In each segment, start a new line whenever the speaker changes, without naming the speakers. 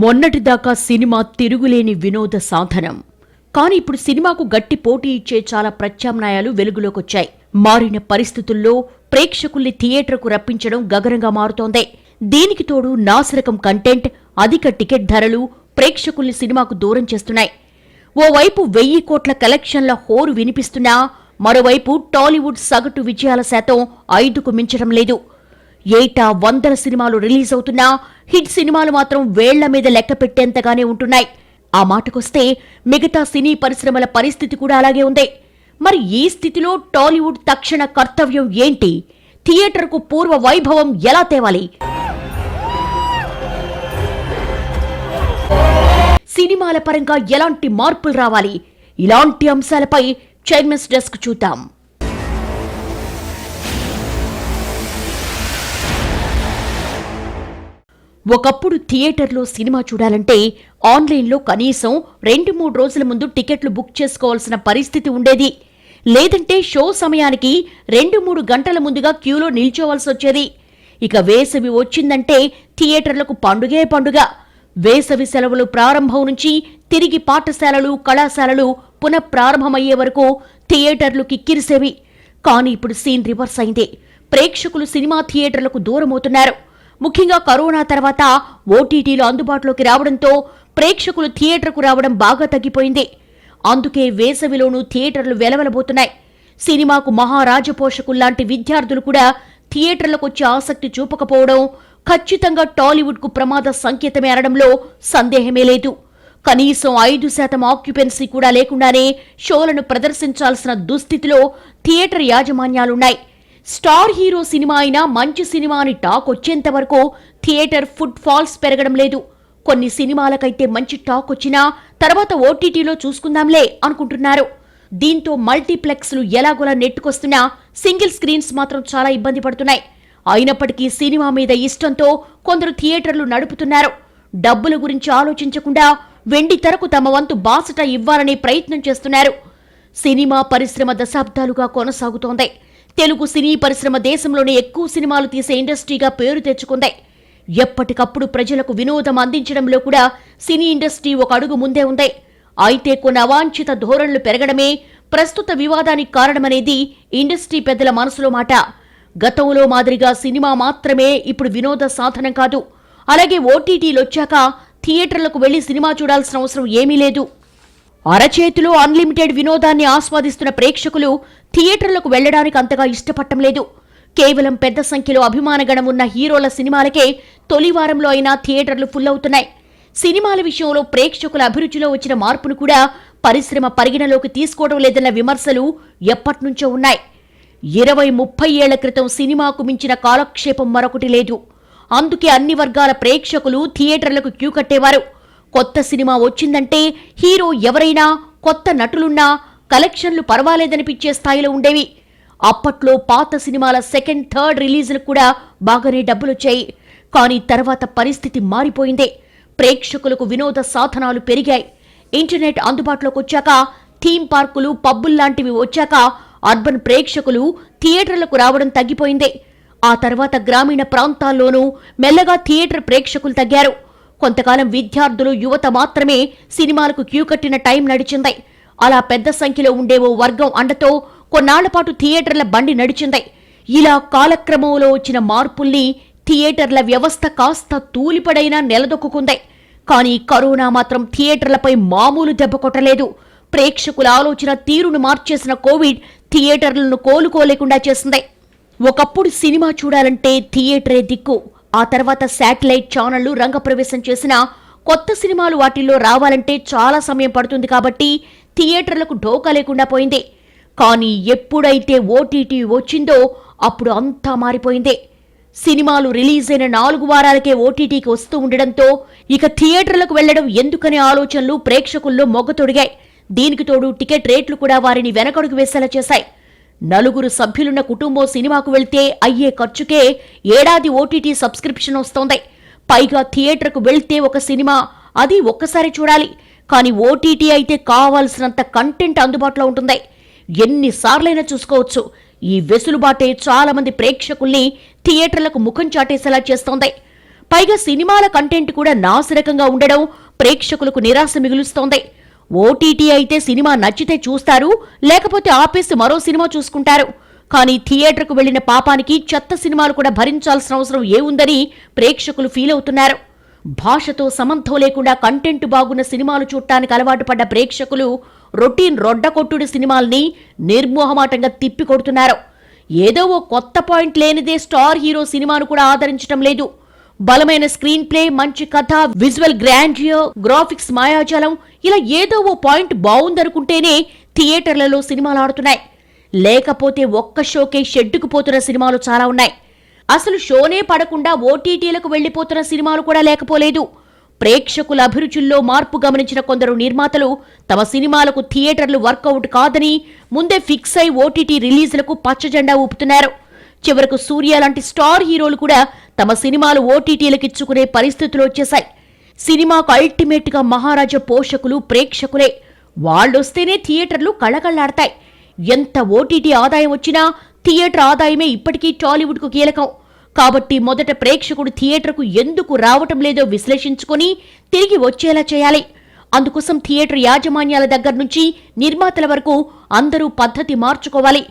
మొన్నటిదాకా సినిమా తిరుగులేని వినోద సాధనం. కానీ ఇప్పుడు సినిమాకు గట్టి పోటీ ఇచ్చే చాలా ప్రత్యామ్నాయాలు వెలుగులోకొచ్చాయి. మారిన పరిస్థితుల్లో ప్రేక్షకుల్ని థియేటర్కు రప్పించడం గగనంగా మారుతోంది. దీనికి తోడు నాసిరకం కంటెంట్ అధిక టికెట్ ధరలు ప్రేక్షకుల్ని సినిమాకు దూరం చేస్తున్నాయి. ఓవైపు వెయ్యి కోట్ల కలెక్షన్ల హోరు వినిపిస్తున్నా మరోవైపు టాలీవుడ్ సగటు విజయాల శాతం ఐదుకు మించడం లేదు. ఏటా వందల సినిమాలు రిలీజ్ అవుతున్నా హిట్ సినిమాలు మాత్రం వేళ్ళ మీద లెక్క పెట్టేంతగానే ఉంటున్నాయి. ఆ మాటకొస్తే మిగతా సినీ పరిశ్రమల పరిస్థితి కూడా అలాగే ఉంది. మరి ఈ స్థితిలో టాలీవుడ్ తక్షణ కర్తవ్యం ఏంటి? థియేటర్కు పూర్వ వైభవం ఎలా తేవాలి? సినిమాల పరంగా ఎలాంటి మార్పులు రావాలి? ఇలాంటి అంశాలపై చైర్మన్స్ డెస్క్ చూద్దాం. ఒకప్పుడు థియేటర్లో సినిమా చూడాలంటే ఆన్లైన్లో కనీసం రెండు మూడు రోజుల ముందు టికెట్లు బుక్ చేసుకోవాల్సిన పరిస్థితి ఉండేది. లేదంటే షో సమయానికి రెండు మూడు గంటల ముందుగా క్యూలో నిల్చోవలసి వచ్చేది. ఇక వేసవి వచ్చిందంటే థియేటర్లకు పండుగే పండుగ. వేసవి సెలవులు ప్రారంభం నుంచి తిరిగి పాఠశాలలు కళాశాలలు పునఃప్రారంభమయ్యే వరకు థియేటర్లు కిక్కిరిసేవి. కానీ ఇప్పుడు సీన్ రివర్స్ అయింది. ప్రేక్షకులు సినిమా థియేటర్లకు దూరమవుతున్నారు. ముఖ్యంగా కరోనా తర్వాత ఓటీటీలు అందుబాటులోకి రావడంతో ప్రేక్షకులు థియేటర్కు రావడం బాగా తగ్గిపోయింది. అందుకే వేసవిలోనూ థియేటర్లు వెలవెలబోతున్నాయి. సినిమాకు మహారాజ పోషకుల్లాంటి విద్యార్థులు కూడా థియేటర్లకు వచ్చే ఆసక్తి చూపకపోవడం ఖచ్చితంగా టాలీవుడ్కు ప్రమాద సంకేతమే అనడంలో సందేహమే లేదు. కనీసం ఐదు శాతం ఆక్యుపెన్సీ కూడా లేకుండానే షోలను ప్రదర్శించాల్సిన దుస్థితిలో థియేటర్ యాజమాన్యాలున్నాయి. స్టార్ హీరో సినిమా అయినా మంచి సినిమా అని టాక్ వచ్చేంత వరకు థియేటర్ ఫుడ్ ఫాల్స్ పెరగడం లేదు. కొన్ని సినిమాలకైతే మంచి టాక్ వచ్చినా తర్వాత ఓటీటీలో చూసుకుందాంలే అనుకుంటున్నారు. దీంతో మల్టీప్లెక్స్లు ఎలాగోలా నెట్టుకొస్తున్నా సింగిల్ స్క్రీన్స్ మాత్రం చాలా ఇబ్బంది పడుతున్నాయి. అయినప్పటికీ సినిమా మీద ఇష్టంతో కొందరు థియేటర్లు నడుపుతున్నారు. డబ్బుల గురించి ఆలోచించకుండా వెండి తెరకు తమ వంతు బాసట ఇవ్వాలనే ప్రయత్నం చేస్తున్నారు. సినిమా పరిశ్రమ దశాబ్దాలుగా కొనసాగుతోంది. తెలుగు సినీ పరిశ్రమ దేశంలోనే ఎక్కువ సినిమాలు తీసే ఇండస్ట్రీగా పేరు తెచ్చుకుంది. ఎప్పటికప్పుడు ప్రజలకు వినోదం అందించడంలో కూడా సినీ ఇండస్ట్రీ ఒక అడుగు ముందే ఉంది. అయితే కొన్ని అవాంఛిత ధోరణులు పెరగడమే ప్రస్తుత వివాదానికి కారణమనేది ఇండస్ట్రీ పెద్దల మనసులో మాట. గతంలో మాదిరిగా సినిమా మాత్రమే ఇప్పుడు వినోద సాధనం కాదు. అలాగే ఓటీటీలు వచ్చాక థియేటర్లకు వెళ్ళి సినిమా చూడాల్సిన అవసరం ఏమీ లేదు. అరచేతిలో అన్లిమిటెడ్ వినోదాన్ని ఆస్వాదిస్తున్న ప్రేక్షకులు థియేటర్లకు వెళ్ళడానికి అంతగా ఇష్టపడటం లేదు. కేవలం పెద్ద సంఖ్యలో అభిమానగణం ఉన్న హీరోల సినిమాలకే తొలి వారంలో అయినా థియేటర్లు ఫుల్ అవుతున్నాయి. సినిమాల విషయంలో ప్రేక్షకుల అభిరుచిలో వచ్చిన మార్పును కూడా పరిశ్రమ పరిగణలోకి తీసుకోవడం లేదన్న విమర్శలు ఎప్పట్నుంచో ఉన్నాయి. ఇరవై ముప్పై ఏళ్ళ క్రితం సినిమాకు మించిన కాలక్షేపం మరొకటి లేదు. అందుకే అన్ని వర్గాల ప్రేక్షకులు థియేటర్లకు క్యూ కట్టేవారు. కొత్త సినిమా వచ్చిందంటే హీరో ఎవరైనా కొత్త నటులున్నా కలెక్షన్లు పర్వాలేదనిపించే స్థాయిలో ఉండేవి. అప్పట్లో పాత సినిమాల సెకండ్ థర్డ్ రిలీజ్లు కూడా బాగానే డబ్బులొచ్చాయి. కానీ తర్వాత పరిస్థితి మారిపోయింది. ప్రేక్షకులకు వినోద సాధనాలు పెరిగాయి. ఇంటర్నెట్ అందుబాటులోకి వచ్చాక థీమ్ పార్కులు పబ్బుల్లాంటివి వచ్చాక అర్బన్ ప్రేక్షకులు థియేటర్లకు రావడం తగ్గిపోయింది. ఆ తర్వాత గ్రామీణ ప్రాంతాల్లోనూ మెల్లగా థియేటర్ ప్రేక్షకులు తగ్గారు. కొంతకాలం విద్యార్థులు యువత మాత్రమే సినిమాలకు క్యూ కట్టిన టైం నడిచింది. అలా పెద్ద సంఖ్యలో ఉండే ఓ వర్గం అండతో కొన్నాళ్ళపాటు థియేటర్ల బండి నడిచింది. ఇలా కాలక్రమంలో వచ్చిన మార్పుల్ని థియేటర్ల వ్యవస్థ కాస్త తూలిపడైనా నిలదొక్కుంది కానీ కరోనా మాత్రం థియేటర్లపై మామూలు దెబ్బ కొట్టలేదు. ప్రేక్షకుల ఆలోచన తీరును మార్చేసిన కోవిడ్ థియేటర్లను కోలుకోలేకుండా చేసింది. ఒకప్పుడు సినిమా చూడాలంటే థియేటరే దిక్కు. ఆ తర్వాత శాటిలైట్ ఛానళ్ళు రంగప్రవేశం చేసిన కొత్త సినిమాలు వాటిల్లో రావాలంటే చాలా సమయం పడుతుంది కాబట్టి థియేటర్లకు ఢోకా లేకుండా పోయింది. కానీ ఎప్పుడైతే ఓటీటీ వచ్చిందో అప్పుడు అంతా మారిపోయింది. సినిమాలు రిలీజ్ అయిన నాలుగు వారాలకే ఓటీటీకి వస్తూ ఉండడంతో ఇక థియేటర్లకు వెళ్ళడం ఎందుకనే ఆలోచనలు ప్రేక్షకుల్లో మొగ్గతొడిగాయి దీనికి తోడు టికెట్ రేట్లు కూడా వారిని వెనకడుగు వేసేలా చేశాయి. నలుగురు సభ్యులున్న కుటుంబం సినిమాకు వెళ్తే అయ్యే ఖర్చుకే ఏడాది ఓటీటీ సబ్స్క్రిప్షన్ వస్తోంది. పైగా థియేటర్కు వెళ్తే ఒక సినిమా అది ఒక్కసారి చూడాలి. కానీ ఓటీటీ అయితే కావాల్సినంత కంటెంట్ అందుబాటులో ఉంటుంది. ఎన్నిసార్లైనా చూసుకోవచ్చు. ఈ వెసులుబాటే చాలామంది ప్రేక్షకుల్ని థియేటర్లకు ముఖం చాటేసేలా చేస్తోంది. పైగా సినిమాల కంటెంట్ కూడా నాసిరకంగా ఉండడం ప్రేక్షకులకు నిరాశ మిగులుస్తోంది. ఓటీటీ అయితే సినిమా నచ్చితే చూస్తారు లేకపోతే ఆపేసి మరో సినిమా చూసుకుంటారు. కానీ థియేటర్కు వెళ్ళిన పాపానికి చెత్త సినిమాలు కూడా భరించాల్సిన అవసరం ఏముందని ప్రేక్షకులు ఫీల్ అవుతున్నారు. భాషతో సమంతం లేకుండా కంటెంట్ బాగున్న సినిమాలు చూడటానికి అలవాటు పడ్డ ప్రేక్షకులు రొటీన్ రొడ్డకొట్టుడి సినిమాల్ని నిర్మోహమాటంగా తిప్పికొడుతున్నారు. ఏదో ఓ కొత్త పాయింట్ లేనిదే స్టార్ హీరో సినిమాను కూడా ఆదరించడం లేదు. బలమైన స్క్రీన్ ప్లే మంచి కథ విజువల్ గ్రాండియో గ్రాఫిక్స్ మాయాజాలం ఇలా ఏదో ఓ పాయింట్ బాగుందనుకుంటేనే థియేటర్లలో సినిమాలు ఆడుతున్నాయి. లేకపోతే ఒక్క షోకే షెడ్డుకు పోతున్న సినిమాలు చాలా ఉన్నాయి. అసలు షోనే పడకుండా ఓటీటీలకు వెళ్ళిపోతున్న సినిమాలు కూడా లేకపోలేదు. ప్రేక్షకుల అభిరుచుల్లో మార్పు గమనించిన కొందరు నిర్మాతలు తమ సినిమాలకు థియేటర్లు వర్కౌట్ కాదని ముందే ఫిక్స్ అయి ఓటీటీ రిలీజ్లకు పచ్చజెండా ఊపుతున్నారు. చివరకు సూర్య లాంటి స్టార్ హీరోలు కూడా తమ సినిమాలు ఓటీటీలకు ఇచ్చుకునే పరిస్థితులు వచ్చేశాయి. సినిమాకు అల్టిమేట్గా మహారాజా పోషకులు ప్రేక్షకులే. వాళ్ళొస్తేనే థియేటర్లు కళకళ్ళాడతాయి. ఎంత ఓటీటీ ఆదాయం వచ్చినా థియేటర్ ఆదాయమే ఇప్పటికీ టాలీవుడ్కు కీలకం. కాబట్టి మొదట ప్రేక్షకుడు థియేటర్కు ఎందుకు రావటం లేదో విశ్లేషించుకొని తిరిగి వచ్చేలా చేయాలి. అందుకోసం థియేటర్ యాజమాన్యాల దగ్గర నుంచి నిర్మాతల వరకు అందరూ పద్ధతి మార్చుకోవాలి.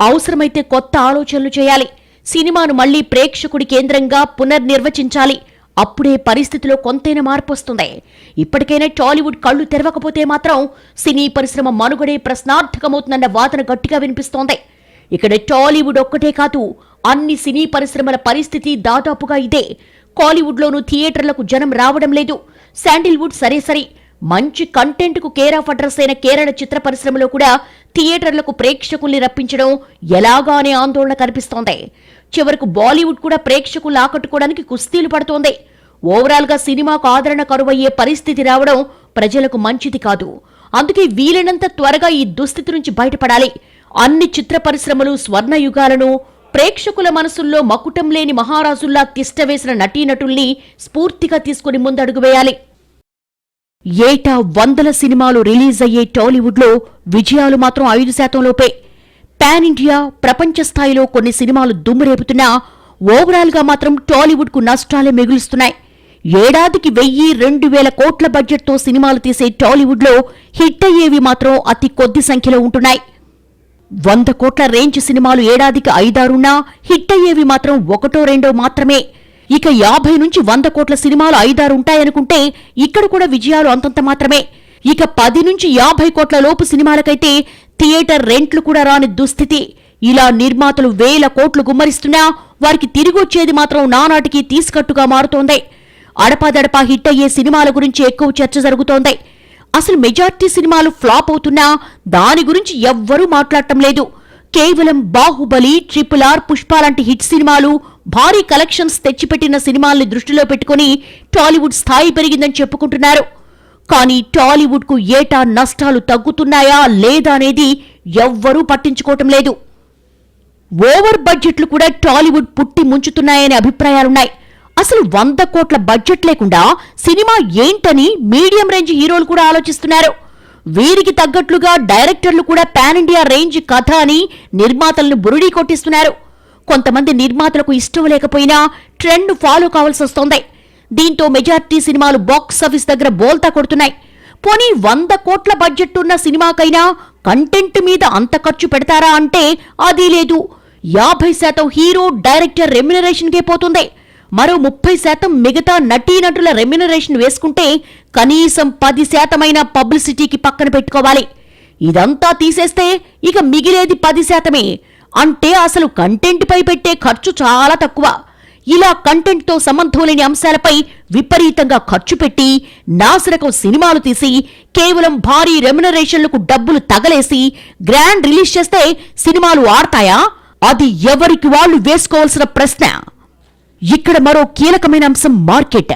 అవసరమైతే కొత్త ఆలోచనలు చేయాలి. సినిమాను మళ్ళీ ప్రేక్షకుడి కేంద్రంగా పునర్నిర్వచించాలి. అప్పుడే పరిస్థితిలో కొంతైనా మార్పు వస్తుంది ఇప్పటికైనా టాలీవుడ్ కళ్ళు తెరవకపోతే మాత్రం సినీ పరిశ్రమ మనుగడే ప్రశ్నార్థకమవుతుందన్న వాదన గట్టిగా వినిపిస్తోంది. ఇక్కడ టాలీవుడ్ ఒక్కటే కాదు అన్ని సినీ పరిశ్రమల పరిస్థితి దాదాపుగా ఇదే. కాలీవుడ్లోనూ థియేటర్లకు జనం రావడం లేదు. శాండిల్వుడ్ సరే సరే మంచి కంటెంట్కు కేర్ ఆఫ్ అడ్రస్ అయిన కేరళ చిత్ర పరిశ్రమలో కూడా థియేటర్లకు ప్రేక్షకుల్ని రప్పించడం ఎలాగా అనే ఆందోళన కనిపిస్తోంది. చివరకు బాలీవుడ్ కూడా ప్రేక్షకులు ఆకట్టుకోవడానికి కుస్తీలు పడుతోంది. ఓవరాల్గా సినిమాకు ఆదరణ కరువయ్యే పరిస్థితి రావడం ప్రజలకు మంచిది కాదు. అందుకే వీలైనంత త్వరగా ఈ దుస్థితి నుంచి బయటపడాలి. అన్ని చిత్ర పరిశ్రమలు స్వర్ణ యుగాలను ప్రేక్షకుల మనసుల్లో మకుటం లేని మహారాజుల్లా తిష్టవేసిన నటీనటుల్ని స్ఫూర్తిగా తీసుకుని ముందడుగు వేయాలి. ఏటా వందల సినిమాలు రిలీజ్ అయ్యే టాలీవుడ్లో విజయాలు మాత్రం ఐదు శాతం లోపే. పాన్ ఇండియా ప్రపంచ స్థాయిలో కొన్ని సినిమాలు దుమ్మురేపుతున్నా ఓవరాల్గా మాత్రం టాలీవుడ్కు నష్టాలే మిగులుస్తున్నాయి. ఏడాదికి వెయ్యి రెండు వేల కోట్ల బడ్జెట్తో సినిమాలు తీసే టాలీవుడ్లో హిట్ అయ్యేవి మాత్రం అతి కొద్ది సంఖ్యలో ఉంటున్నాయి. వంద కోట్ల రేంజ్ సినిమాలు ఏడాదికి ఐదారున్నా హిట్ అయ్యేవి మాత్రం ఒకటో రెండో మాత్రమే. ఇక యాభై నుంచి వంద కోట్ల సినిమాలు ఐదారు ఉంటాయనుకుంటే ఇక్కడ కూడా విజయాలు అంతంత మాత్రమే. ఇక పది నుంచి యాభై కోట్ల లోపు సినిమాలకైతే థియేటర్ రెంట్లు కూడా రాని దుస్థితి. ఇలా నిర్మాతలు వేల కోట్లు గుమ్మరిస్తున్నా వారికి తిరిగొచ్చేది మాత్రం నానాటికి తీసుకట్టుగా మారుతోంది. అడపాదడపా హిట్ అయ్యే సినిమాల గురించి ఎక్కువ చర్చ జరుగుతోంది. అసలు మెజార్టీ సినిమాలు ఫ్లాప్ అవుతున్నా దాని గురించి ఎవ్వరూ మాట్లాడటం లేదు. కేవలం బాహుబలి ట్రిపుల్ ఆర్ పుష్ప లాంటి హిట్ సినిమాలు భారీ కలెక్షన్స్ తెచ్చిపెట్టిన సినిమాల్ని దృష్టిలో పెట్టుకుని టాలీవుడ్ స్థాయి పెరిగిందని చెప్పుకుంటున్నారు. కానీ టాలీవుడ్కు ఏటా నష్టాలు తగ్గుతున్నాయా లేదా అనేది ఎవ్వరూ పట్టించుకోవటం లేదు. ఓవర్ బడ్జెట్లు కూడా టాలీవుడ్ పుట్టి ముంచుతున్నాయనే అభిప్రాయాలున్నాయి. అసలు వంద కోట్ల బడ్జెట్ లేకుండా సినిమా ఏంటని మీడియం రేంజ్ హీరోలు కూడా ఆలోచిస్తున్నారు. వీరికి తగ్గట్లుగా డైరెక్టర్లు కూడా పాన్ ఇండియా రేంజ్ కథ అని నిర్మాతలను బురుడీ కొట్టిస్తున్నారు. కొంతమంది నిర్మాతలకు ఇష్టం లేకపోయినా ట్రెండ్ ఫాలో కావాల్సి వస్తోంది. దీంతో మెజార్టీ సినిమాలు బాక్స్ ఆఫీస్ దగ్గర బోల్తా కొడుతున్నాయి. పోనీ వంద కోట్ల బడ్జెట్ ఉన్న సినిమాకైనా కంటెంట్ మీద అంత ఖర్చు పెడతారా అంటే అది లేదు. యాభై శాతం హీరో డైరెక్టర్ రెమ్యునరేషన్కే పోతుంది. మరో ముప్పై శాతం మిగతా నటీనటుల రెమ్యునరేషన్ వేసుకుంటే కనీసం పది శాతమైన పబ్లిసిటీకి పక్కన పెట్టుకోవాలి. ఇదంతా తీసేస్తే ఇక మిగిలేది పది శాతమే. అంటే అసలు కంటెంట్పై పెట్టే ఖర్చు చాలా తక్కువ. ఇలా కంటెంట్తో సంబంధం లేని అంశాలపై విపరీతంగా ఖర్చు పెట్టి నాసిరకం సినిమాలు తీసి కేవలం భారీ రెమ్యునరేషన్లకు డబ్బులు తగలేసి గ్రాండ్ రిలీజ్ చేస్తే సినిమాలు ఆడతాయా? అది ఎవరికి వాళ్ళు వేసుకోవాల్సిన ప్రశ్న. ఇక్కడ మరో కీలకమైన అంశం మార్కెట్.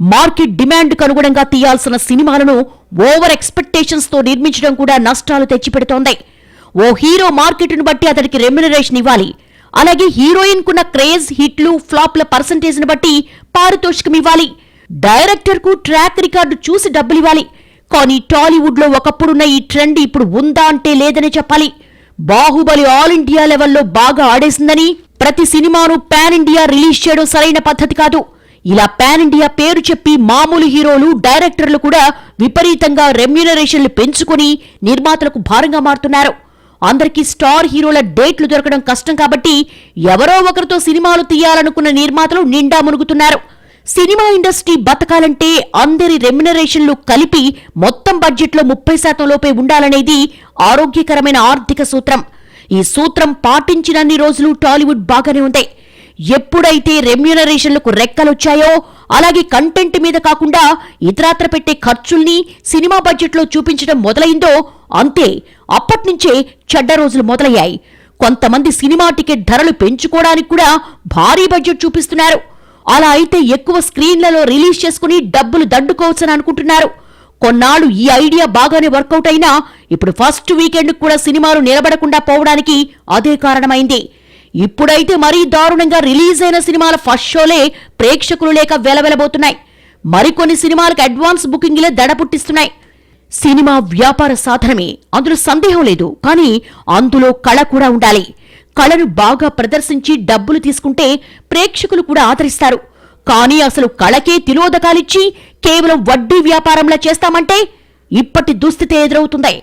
మార్కెట్ డిమాండ్కు అనుగుణంగా తీయాల్సిన సినిమాలను ఓవర్ ఎక్స్పెక్టేషన్స్తో నిర్మించడం కూడా నష్టాలు తెచ్చిపెడుతోంది. ఓ హీరో మార్కెట్ను బట్టి అతడికి రెమ్యునరేషన్ ఇవ్వాలి. అలాగే హీరోయిన్కున్న క్రేజ్ హిట్లు ఫ్లాప్ల పర్సంటేజ్ని బట్టి పారితోషికం ఇవ్వాలి. డైరెక్టర్కు ట్రాక్ రికార్డు చూసి డబ్బులు ఇవ్వాలి. కానీ టాలీవుడ్లో ఒకప్పుడున్న ఈ ట్రెండ్ ఇప్పుడు ఉందా అంటే లేదనే చెప్పాలి. బాహుబలి ఆల్ ఇండియా లెవెల్లో బాగా ఆడేసిందని ప్రతి సినిమాను పాన్ ఇండియా రిలీజ్ చేయడం సరైన పద్ధతి కాదు. ఇలా పాన్ ఇండియా పేరు చెప్పి మామూలు హీరోలు డైరెక్టర్లు కూడా విపరీతంగా రెమ్యునరేషన్లు పెంచుకుని నిర్మాతలకు భారంగా మారుతున్నారు. అందరికీ స్టార్ హీరోల డేట్లు దొరకడం కష్టం కాబట్టి ఎవరో ఒకరితో సినిమాలు తీయాలనుకున్న నిర్మాతలు నిండా మునుగుతున్నారు. సినిమా ఇండస్ట్రీ బతకాలంటే అందరి రెమ్యునరేషన్లు కలిపి మొత్తం బడ్జెట్లో ముప్పై శాతం లోపే ఉండాలనేది ఆరోగ్యకరమైన ఆర్థిక సూత్రం. ఈ సూత్రం పాటించినన్ని రోజులు టాలీవుడ్ బాగానే ఉంది. ఎప్పుడైతే రెమ్యునరేషన్లకు రెక్కలొచ్చాయో అలాగే కంటెంట్ మీద కాకుండా ఇతరాత్ర పెట్టే ఖర్చుల్ని సినిమా బడ్జెట్లో చూపించడం మొదలైందో అంతే అప్పట్నుంచే చెడ్డ రోజులు మొదలయ్యాయి. కొంతమంది సినిమా టికెట్ ధరలు పెంచుకోవడానికి కూడా భారీ బడ్జెట్ చూపిస్తున్నారు. అలా అయితే ఎక్కువ స్క్రీన్లలో రిలీజ్ చేసుకుని డబ్బులు దండుకోవచ్చని అనుకుంటున్నారు. కొన్నాళ్ళు ఈ ఐడియా బాగానే వర్కౌట్ అయినా ఇప్పుడు ఫస్ట్ వీకెండ్ కూడా సినిమాలు నిలబడకుండా పోవడానికి అదే కారణమైంది. ఇప్పుడైతే మరీ దారుణంగా రిలీజ్ అయిన సినిమాల ఫస్ట్ షోలే ప్రేక్షకులు లేక వెలవెలబోతున్నాయి. మరికొన్ని సినిమాలకు అడ్వాన్స్ బుకింగ్లే దడ పుట్టిస్తున్నాయి సినిమా వ్యాపార సాధనమే. అందులో సందేహం లేదు. కానీ అందులో కళ కూడా ఉండాలి. కళను బాగా ప్రదర్శించి డబ్బులు తీసుకుంటే ప్రేక్షకులు కూడా ఆదరిస్తారు. కానీ అసలు కళకే తిలోదకాలిచ్చి కేవలం వడ్డీ వ్యాపారంలా చేస్తామంటే ఇప్పటి దుస్థితి ఎదురవుతుంది.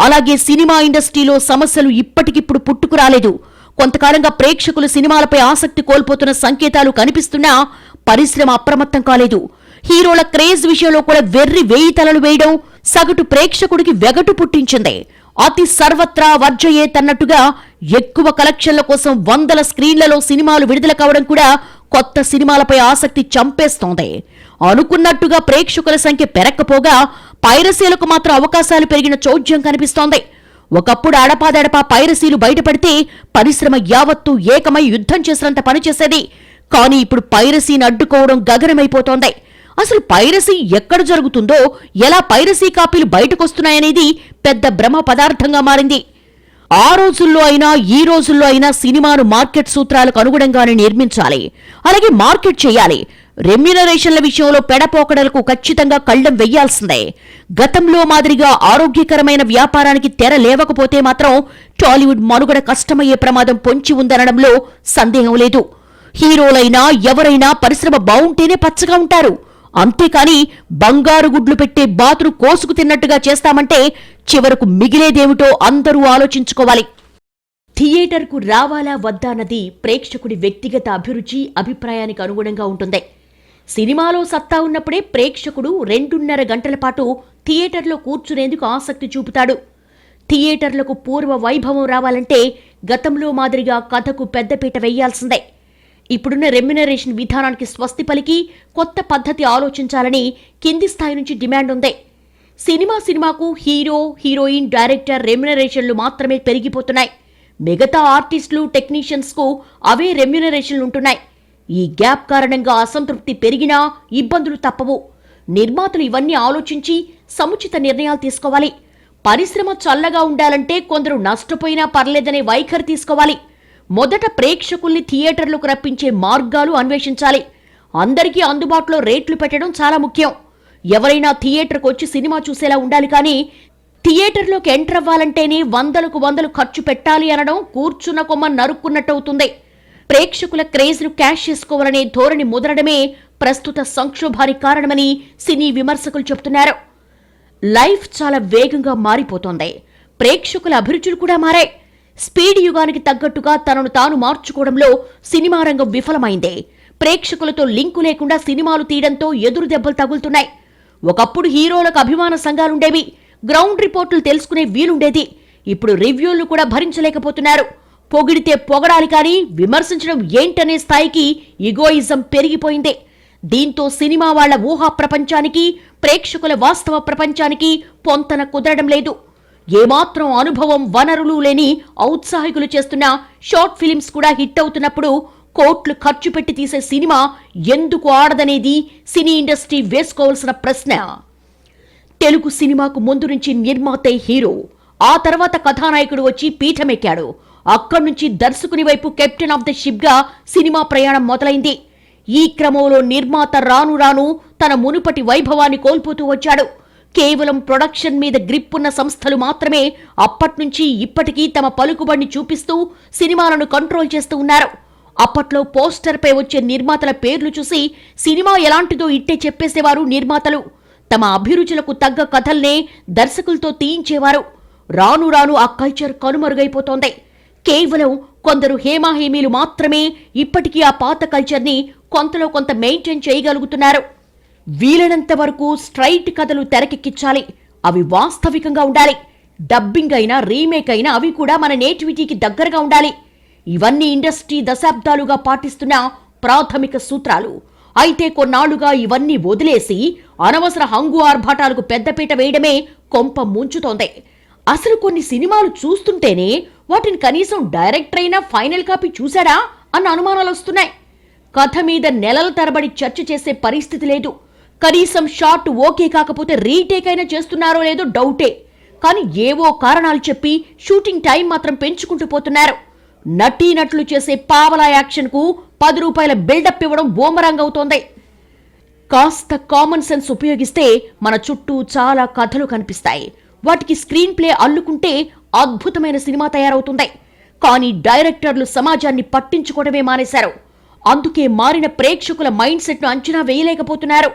అలాగే సినిమా ఇండస్ట్రీలో సమస్యలు ఇప్పటికిప్పుడు పుట్టుకురాలేదు. కొంతకాలంగా ప్రేక్షకులు సినిమాలపై ఆసక్తి కోల్పోతున్న సంకేతాలు కనిపిస్తున్నా పరిశ్రమ అప్రమత్తం కాలేదు. హీరోల క్రేజ్ విషయంలో కూడా వెర్రి వేయి తలలు వేయడం సగటు ప్రేక్షకుడికి వెగటు పుట్టించింది. అతి సర్వత్రా వర్జయే తన్నట్టుగా ఎక్కువ కలెక్షన్ల కోసం వందల స్క్రీన్లలో సినిమాలు విడుదల కావడం కూడా కొత్త సినిమాలపై ఆసక్తి చంపేస్తోంది. అనుకున్నట్టుగా ప్రేక్షకుల సంఖ్య పెరక్కపోగా పైరసీలకు మాత్రం అవకాశాలు పెరిగిన చౌద్యం కనిపిస్తోంది. ఒకప్పుడు అడపాదడపా పైరసీలు బయటపడితే పరిశ్రమ యావత్తు ఏకమై యుద్ధం చేసినంత పనిచేసేది కానీ ఇప్పుడు పైరసీని అడ్డుకోవడం గగనమైపోతోంది. అసలు పైరసీ ఎక్కడ జరుగుతుందో ఎలా పైరసీ కాపీలు బయటకొస్తున్నాయనేది పెద్ద భ్రమ పదార్థంగా మారింది. ఆ రోజుల్లో అయినా ఈ రోజుల్లో అయినా సినిమాను మార్కెట్ సూత్రాలకు అనుగుణంగానే నిర్మించాలి. అలాగే మార్కెట్ చేయాలి. రెమ్యునరేషన్ల విషయంలో పెడపోకడలకు ఖచ్చితంగా కళ్ళం వెయ్యాల్సిందే. గతంలో మాదిరిగా ఆరోగ్యకరమైన వ్యాపారానికి తెర లేవకపోతే మాత్రం టాలీవుడ్ మనుగడ కష్టమయ్యే ప్రమాదం పొంచి ఉందనడంలో సందేహం లేదు. హీరోలైనా ఎవరైనా పరిశ్రమ బావుంటేనే పచ్చగా ఉంటారు. అంతేకాని బంగారు గుడ్లు పెట్టే బాతును కోసుకు తిన్నట్టుగా చేస్తామంటే చివరకు మిగిలేదేమిటో అందరూ ఆలోచించుకోవాలి. థియేటర్కు రావాలా వద్దా అన్నది ప్రేక్షకుడి వ్యక్తిగత అభిరుచి అభిప్రాయానికి అనుగుణంగా ఉంటుంది. సినిమాలో సత్తా ఉన్నప్పుడే ప్రేక్షకుడు రెండున్నర గంటల పాటు థియేటర్లో కూర్చునేందుకు ఆసక్తి చూపుతాడు. థియేటర్లకు పూర్వ వైభవం రావాలంటే గతంలో మాదిరిగా కథకు పెద్దపీట వేయాల్సిందే. ఇప్పుడున్న రెమ్యునరేషన్ విధానానికి స్వస్తి పలికి కొత్త పద్ధతి ఆలోచించాలని కింది స్థాయి నుంచి డిమాండ్ ఉంది. సినిమా సినిమాకు హీరో హీరోయిన్ డైరెక్టర్ రెమ్యునరేషన్లు మాత్రమే పెరిగిపోతున్నాయి. మిగతా ఆర్టిస్టులు టెక్నీషియన్స్కు అవే రెమ్యునరేషన్లు ఉంటున్నాయి. ఈ గ్యాప్ కారణంగా అసంతృప్తి పెరిగినా ఇబ్బందులు తప్పవు. నిర్మాతలు ఇవన్నీ ఆలోచించి సముచిత నిర్ణయాలు తీసుకోవాలి. పరిశ్రమ చల్లగా ఉండాలంటే కొందరు నష్టపోయినా పర్లేదనే వైఖరి తీసుకోవాలి. మొదట ప్రేక్షకుల్ని థియేటర్లకు రప్పించే మార్గాలు అన్వేషించాలి. అందరికీ అందుబాటులో రేట్లు పెట్టడం చాలా ముఖ్యం. ఎవరైనా థియేటర్కు వచ్చి సినిమా చూసేలా ఉండాలి కానీ థియేటర్లోకి ఎంటర్ అవ్వాలంటేనే వందలకు వందలు ఖర్చు పెట్టాలి అనడం కూర్చున్న కొమ్మ నరుక్కున్నట్టవుతుంది. ప్రేక్షకుల క్రేజ్ను క్యాష్ చేసుకోవాలనే ధోరణి ముదరడమే ప్రస్తుత సంక్షోభానికి కారణమని సినీ విమర్శకులు చెబుతున్నారు. లైఫ్ చాలా వేగంగా మారిపోతోంది. ప్రేక్షకుల అభిరుచులు కూడా మారాయి. స్పీడ్ యుగానికి తగ్గట్టుగా తనను తాను మార్చుకోవడంలో సినిమా రంగం విఫలమైంది. ప్రేక్షకులతో లింకు లేకుండా సినిమాలు తీయడంతో ఎదురు దెబ్బలు తగులుతున్నాయి. ఒకప్పుడు హీరోలకు అభిమాన సంఘాలుండేవి. గ్రౌండ్ రిపోర్టులు తెలుసుకునే వీలుండేది. ఇప్పుడు రివ్యూలు కూడా భరించలేకపోతున్నారు. పొగిడితే పొగడాలి కానీ విమర్శించడం ఏంటనే స్థాయికి ఇగోయిజం పెరిగిపోయింది. దీంతో సినిమా వాళ్ళ ఊహా ప్రపంచానికి ప్రేక్షకుల వాస్తవ ప్రపంచానికి పొంతన కుదరడం లేదు. ఏమాత్రం అనుభవం వనరులు లేని ఔత్సాహికులు చేస్తున్న షార్ట్ ఫిలిమ్స్ కూడా హిట్ అవుతున్నప్పుడు కోట్లు ఖర్చు పెట్టి తీసే సినిమా ఎందుకు ఆడదనేది సినీ ఇండస్ట్రీ వేసుకోవాల్సిన ప్రశ్న. తెలుగు సినిమాకు ముందు నుంచి నిర్మాతే హీరో ఆ తర్వాత కథానాయకుడు వచ్చి పీఠమెక్కాడు. అక్కడి నుంచి దర్శకుని వైపు కెప్టెన్ ఆఫ్ ద షిప్గా సినిమా ప్రయాణం మొదలైంది. ఈ క్రమంలో నిర్మాత రాను రాను తన మునుపటి వైభవాన్ని కోల్పోతూ వచ్చాడు. కేవలం ప్రొడక్షన్ మీద గ్రిప్ ఉన్న సంస్థలు మాత్రమే అప్పట్నుంచి ఇప్పటికీ తమ పలుకుబడిని చూపిస్తూ సినిమాలను కంట్రోల్ చేస్తూ ఉన్నారు. అప్పట్లో పోస్టర్పై వచ్చే నిర్మాతల పేర్లు చూసి సినిమా ఎలాంటిదో ఇట్టే చెప్పేసేవారు నిర్మాతలు. తమ అభిరుచులకు తగ్గ కథల్నే దర్శకులతో తీయించేవారు. రాను రాను ఆ కల్చర్ కనుమరుగైపోతోంది. కేవలం కొందరు హేమాహేమీలు మాత్రమే ఇప్పటికీ ఆ పాత కల్చర్ని కొంతలో కొంత మెయింటైన్ చేయగలుగుతున్నారు. వీలైనంత వరకు స్ట్రైట్ కథలు తెరకెక్కించాలి. అవి వాస్తవికంగా ఉండాలి. డబ్బింగ్ అయినా రీమేక్ అయినా అవి కూడా మన నేటివిటీకి దగ్గరగా ఉండాలి. ఇవన్నీ ఇండస్ట్రీ దశాబ్దాలుగా పాటిస్తున్న ప్రాథమిక సూత్రాలు. అయితే కొన్నాళ్ళుగా ఇవన్నీ వదిలేసి అనవసర హంగు ఆర్భాటాలకు పెద్దపీట వేయడమే కొంప ముంచుతోంది. అసలు కొన్ని సినిమాలు చూస్తుంటేనే వాటిని కనీసం డైరెక్టర్ అయినా ఫైనల్ కాపీ చూశారా అన్న అనుమానాలు వస్తున్నాయి. కథ మీద నెలల తరబడి చర్చ చేసే పరిస్థితి లేదు. కనీసం షార్ట్ ఓకే కాకపోతే రీటేక్ అయినా చేస్తున్నారో లేదో డౌటే. కానీ ఏవో కారణాలు చెప్పి షూటింగ్ టైం మాత్రం పెంచుకుంటూ పోతున్నారు. నటీనటులు చేసే పావలా యాక్షన్కు పది రూపాయల బిల్డప్ ఇవ్వడం బోమరంగ్ అవుతోంది. కాస్త కామన్ సెన్స్ ఉపయోగిస్తే మన చుట్టూ చాలా కథలు కనిపిస్తాయి. వాటికి స్క్రీన్ ప్లే అల్లుకుంటే అద్భుతమైన సినిమా తయారవుతుంది. కానీ డైరెక్టర్లు సమాజాన్ని పట్టించుకోవడమే మానేశారు. అందుకే మారిన ప్రేక్షకుల మైండ్ సెట్ను అంచనా వేయలేకపోతున్నారు.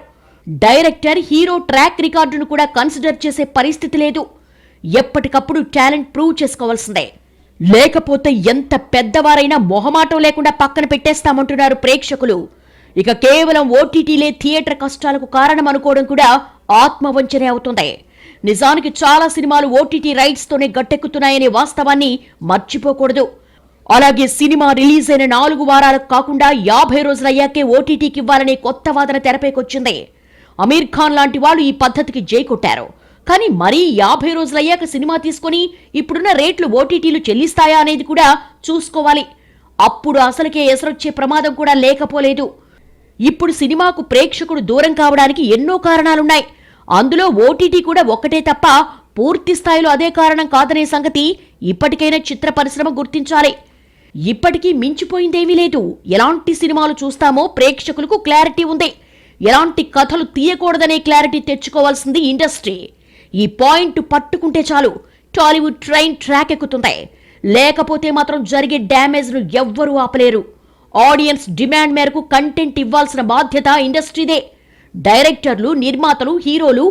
డైరెక్టర్ హీరో ట్రాక్ రికార్డును కూడా కన్సిడర్ చేసే పరిస్థితి లేదు. ఎప్పటికప్పుడు టాలెంట్ ప్రూవ్ చేసుకోవాల్సిందే. లేకపోతే ఎంత పెద్దవారైనా మొహమాటం లేకుండా పక్కన పెట్టేస్తామంటున్నారు ప్రేక్షకులు. ఇక కేవలం ఓటీటీలే థియేటర్ కష్టాలకు కారణం అనుకోవడం కూడా ఆత్మవంచనే అవుతుంది. నిజానికి చాలా సినిమాలు ఓటీటీ రైట్స్తోనే గట్టెక్కుతున్నాయనే వాస్తవాన్ని మర్చిపోకూడదు. అలాగే సినిమా రిలీజ్ అయిన నాలుగు వారాలకు కాకుండా యాభై రోజులయ్యాకే ఓటీటీకి ఇవ్వాలనే కొత్త వాదన తెరపైకొచ్చింది. అమీర్ ఖాన్ లాంటి వాళ్ళు ఈ పద్ధతికి జై కొట్టారు. కానీ మరీ యాభై రోజులయ్యాక సినిమా తీసుకొని ఇప్పుడున్న రేట్లు ఓటీటీలు చెల్లిస్తాయా అనేది కూడా చూసుకోవాలి. అప్పుడు అసలుకే ఎసరొచ్చే ప్రమాదం కూడా లేకపోలేదు. ఇప్పుడు సినిమాకు ప్రేక్షకుడు దూరం కావడానికి ఎన్నో కారణాలున్నాయి. అందులో ఓటీటీ కూడా ఒక్కటే తప్ప పూర్తి స్థాయిలో అదే కారణం కాదనే సంగతి ఇప్పటికైనా చిత్ర పరిశ్రమ గుర్తించాలి. ఇప్పటికీ మించిపోయిందేమీ లేదు. ఎలాంటి సినిమాలు చూస్తామో ప్రేక్షకులకు క్లారిటీ ఉంది. ఎలాంటి కథలు తీయకూడదనే క్లారిటీ తెచ్చుకోవాల్సింది ఇండస్ట్రీ. ఈ పాయింట్ పట్టుకుంటే చాలు. టాలీవుడ్ ట్రైన్ ట్రాక్ ఎక్కుతుంది. లేకపోతే మాత్రం జరిగే డ్యామేజ్ను ఎవ్వరూ ఆపలేరు. ఆడియన్స్ డిమాండ్ మేరకు కంటెంట్ ఇవ్వాల్సిన బాధ్యత ఇండస్ట్రీదే. డైరెక్టర్లు నిర్మాతలు హీరోలు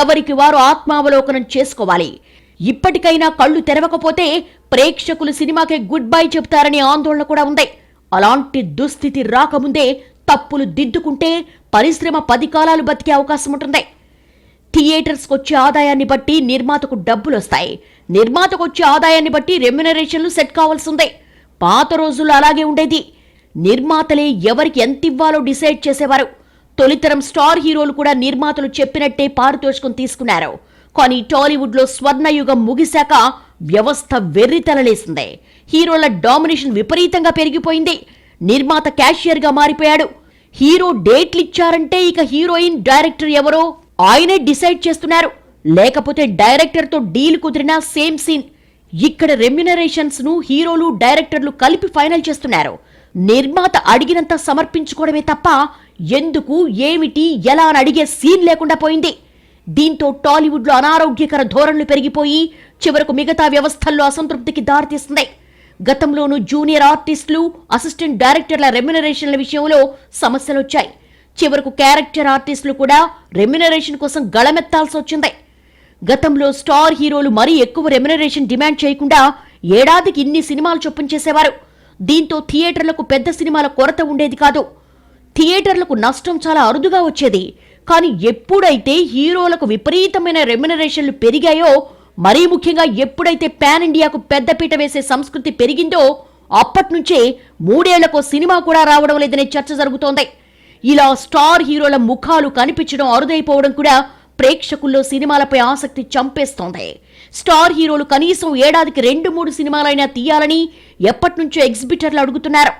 ఎవరికి వారు ఆత్మావలోకనం చేసుకోవాలి? ఇప్పటికైనా కళ్ళు తెరవకపోతే ప్రేక్షకులు సినిమాకే గుడ్ బై చెప్తారనే ఆందోళన కూడా ఉంది. అలాంటి దుస్థితి రాకముందే తప్పులు దిద్దుకుంటే పరిశ్రమ పది కాలాలు బతికే అవకాశం ఉంటుంది. థియేటర్స్కి వచ్చే ఆదాయాన్ని బట్టి నిర్మాతకు డబ్బులు వస్తాయి. నిర్మాతకు వచ్చే ఆదాయాన్ని బట్టి రెమ్యునరేషన్లు సెట్ కావాల్సి ఉంది. పాత రోజుల్లో అలాగే ఉండేది. నిర్మాతలే ఎవరికి ఎంత ఇవ్వాలో డిసైడ్ చేసేవారు. తొలితరం స్టార్ హీరోలు కూడా నిర్మాతలు చెప్పినట్టే పారితోషికం తీసుకున్నారు. కానీ టాలీవుడ్లో స్వర్ణయుగం ముగిశాక వ్యవస్థ వెర్రితలలేసింది హీరోల డామినేషన్ విపరీతంగా పెరిగిపోయింది. నిర్మాత క్యాషియర్గా మారిపోయాడు. హీరో డేట్లు ఇచ్చారంటే ఇక హీరోయిన్ డైరెక్టర్ ఎవరో ఆయనే డిసైడ్ చేస్తున్నారు. లేకపోతే డైరెక్టర్తో డీల్ కుదిరినా సేమ్ సీన్. ఇక్కడ రెమ్యునరేషన్స్ను హీరోలు డైరెక్టర్లు కలిపి ఫైనల్ చేస్తున్నారు. నిర్మాత అడిగినంత సమర్పించుకోవడమే తప్ప ఎందుకు ఏమిటి ఎలా అని అడిగే సీన్ లేకుండా పోయింది. దీంతో టాలీవుడ్లో అనారోగ్యకర ధోరణులు పెరిగిపోయి చివరకు మిగతా వ్యవస్థల్లో అసంతృప్తికి దారితీస్తుంది గతంలోనూ జూనియర్ ఆర్టిస్టులు అసిస్టెంట్ డైరెక్టర్ల రెమ్యునరేషన్ల విషయంలో సమస్యలు వచ్చాయి. చివరకు క్యారెక్టర్ ఆర్టిస్టులు కూడా రెమ్యునరేషన్ కోసం గళమెత్తాల్సి వచ్చింది. గతంలో స్టార్ హీరోలు మరీ ఎక్కువ రెమ్యునరేషన్ డిమాండ్ చేయకుండా ఏడాదికి ఇన్ని సినిమాలు చొప్పున చేసేవారు. దీంతో థియేటర్లకు పెద్ద సినిమాల కొరత ఉండేది కాదు. థియేటర్లకు నష్టం చాలా అరుదుగా వచ్చేది. కానీ ఎప్పుడైతే హీరోలకు విపరీతమైన రెమ్యునరేషన్లు పెరిగాయో మరీ ముఖ్యంగా ఎప్పుడైతే పాన్ ఇండియాకు పెద్దపీట వేసే సంస్కృతి పెరిగిందో అప్పట్నుంచే మూడేళ్ళకు సినిమా కూడా రావడం లేదనే చర్చ జరుగుతోంది. ఇలా స్టార్ హీరోల ముఖాలు కనిపించడం అరుదైపోవడం కూడా ప్రేక్షకుల్లో సినిమాలపై ఆసక్తి చంపేస్తోంది. స్టార్ హీరోలు కనీసం ఏడాదికి రెండు మూడు సినిమాలైనా తీయాలని ఎప్పటినుంచో ఎగ్జిబిటర్లు అడుగుతున్నారు.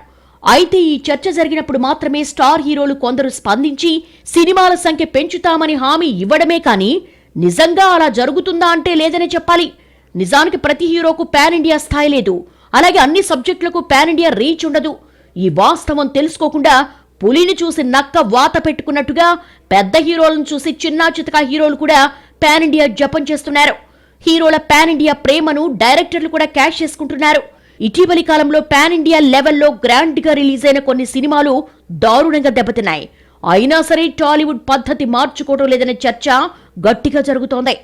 అయితే ఈ చర్చ జరిగినప్పుడు మాత్రమే స్టార్ హీరోలు కొందరు స్పందించి సినిమాల సంఖ్య పెంచుతామని హామీ ఇవ్వడమే కానీ నిజంగా అలా జరుగుతుందా అంటే లేదనే చెప్పాలి. నిజానికి ప్రతి హీరోకు పాన్ ఇండియా స్థాయి లేదు. అలాగే అన్ని సబ్జెక్టులకు పాన్ ఇండియా రీచ్ ఉండదు. ఈ వాస్తవం తెలుసుకోకుండా పులిని చూసి నక్క వాత పెట్టుకున్నట్టుగా పెద్ద హీరోలను చూసి చిన్నా చితకా హీరోలు కూడా పాన్ ఇండియా జపం చేస్తున్నారు. హీరోల పాన్ ఇండియా ప్రేమను డైరెక్టర్లు కూడా క్యాష్ చేసుకుంటున్నారు. ఇటీవలి కాలంలో పాన్ ఇండియా లెవెల్లో గ్రాండ్గా రిలీజ్ అయిన కొన్ని సినిమాలు దారుణంగా దెబ్బతిన్నాయి. అయినా సరే టాలీవుడ్ పద్ధతి మార్చుకోవడం లేదనే చర్చ గట్టిగా జరుగుతోంది.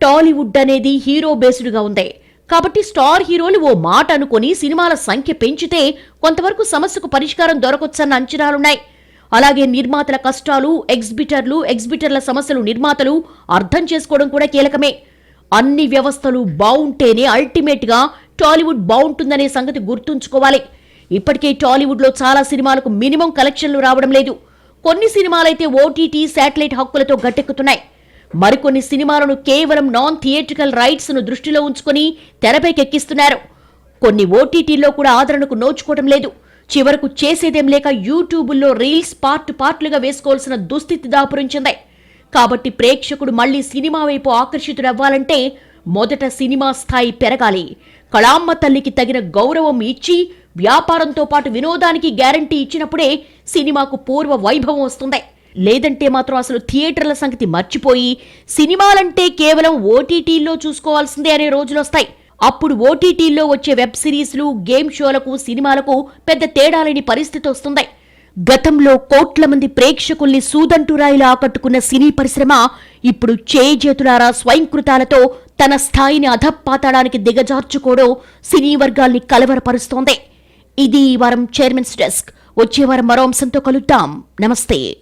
టాలీవుడ్ అనేది హీరో బేస్డ్గా ఉంది. కాబట్టి స్టార్ హీరోలు ఓ మాట అనుకొని సినిమాల సంఖ్య పెంచితే కొంతవరకు సమస్యకు పరిష్కారం దొరకొచ్చన్న అంచనాలున్నాయి. అలాగే నిర్మాతల కష్టాలు ఎగ్జిబిటర్లు ఎగ్జిబిటర్ల సమస్యలు నిర్మాతలు అర్థం చేసుకోవడం కూడా కీలకమే. అన్ని వ్యవస్థలు బాగుంటేనే అల్టిమేట్గా టాలీవుడ్ బాగుంటుందనే సంగతి గుర్తుంచుకోవాలి. ఇప్పటికే టాలీవుడ్లో చాలా సినిమాలకు మినిమం కలెక్షన్లు రావడం లేదు. కొన్ని సినిమాలైతే ఓటీటీ శాటిలైట్ హక్కులతో గట్టెక్కుతున్నాయి. మరికొన్ని సినిమాలను కేవలం నాన్ థియేట్రికల్ రైట్స్ను దృష్టిలో ఉంచుకొని తెరపైకెక్కిస్తున్నారు. కొన్ని ఓటీటీల్లో కూడా ఆదరణకు నోచుకోవడం లేదు. చివరకు చేసేదేం లేక యూట్యూబుల్లో రీల్స్ పార్ట్ పార్ట్లుగా వేసుకోవాల్సిన దుస్థితి దాపురించింది. కాబట్టి ప్రేక్షకుడు మళ్ళీ సినిమా వైపు ఆకర్షితుడవ్వాలంటే మొదట సినిమా స్థాయి పెరగాలి. కళామ్మ తల్లికి తగిన గౌరవం ఇచ్చి వ్యాపారంతో పాటు వినోదానికి గ్యారంటీ ఇచ్చినప్పుడే సినిమాకు పూర్వ వైభవం వస్తుంది. లేదంటే మాత్రం అసలు థియేటర్ల సంగతి మర్చిపోయి సినిమాలంటే కేవలం ఓటీటీల్లో చూసుకోవాల్సిందే అనే రోజులు వస్తాయి. అప్పుడు ఓటీటీల్లో వచ్చే వెబ్ సిరీస్లు గేమ్ షోలకు సినిమాలకు పెద్ద తేడా లేని పరిస్థితి వస్తుంది. గతంలో కోట్ల మంది ప్రేక్షకుల్ని సూదంటురాయిలా ఆకట్టుకున్న సినీ పరిశ్రమ ఇప్పుడు చేజేతులారా స్వయంకృతాలతో తన స్థాయిని అధపాతాడానికి దిగజార్చుకోవడం సినీ వర్గాల్ని కలవరపరుస్తోంది. ఇది ఈ వారం చైర్మన్స్ డెస్క్. వచ్చే వారం మరో అంశంతో కలుద్దాం. నమస్తే.